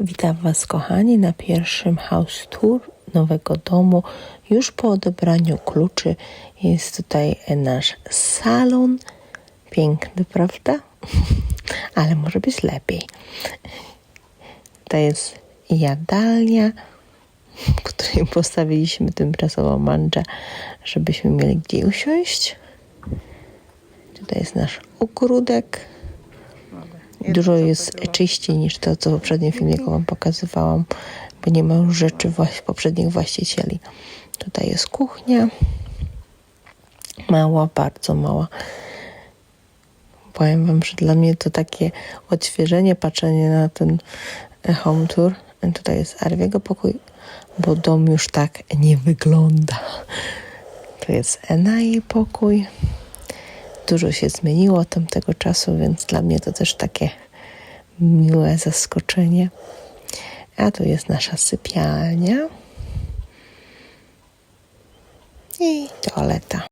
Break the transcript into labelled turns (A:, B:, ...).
A: Witam Was, kochani, na pierwszym house tour nowego domu. Już po odebraniu kluczy jest tutaj nasz salon. Piękny, prawda? Ale może być lepiej. To jest jadalnia, w której postawiliśmy tymczasową manżę, żebyśmy mieli gdzie usiąść. Tutaj jest nasz ogródek. Dużo jest czyściej niż to, co w poprzednim filmiku Wam pokazywałam, bo nie ma już rzeczy właś- poprzednich właścicieli. Tutaj jest kuchnia. Mała, bardzo mała. Powiem Wam, że dla mnie to takie odświeżenie, patrzenie na ten e, home tour. Tutaj jest Arwiego pokój, bo dom już tak nie wygląda. To jest Ena jej pokój. Dużo się zmieniło od tamtego czasu, więc dla mnie to też takie miłe zaskoczenie. A tu jest nasza sypialnia i toaleta.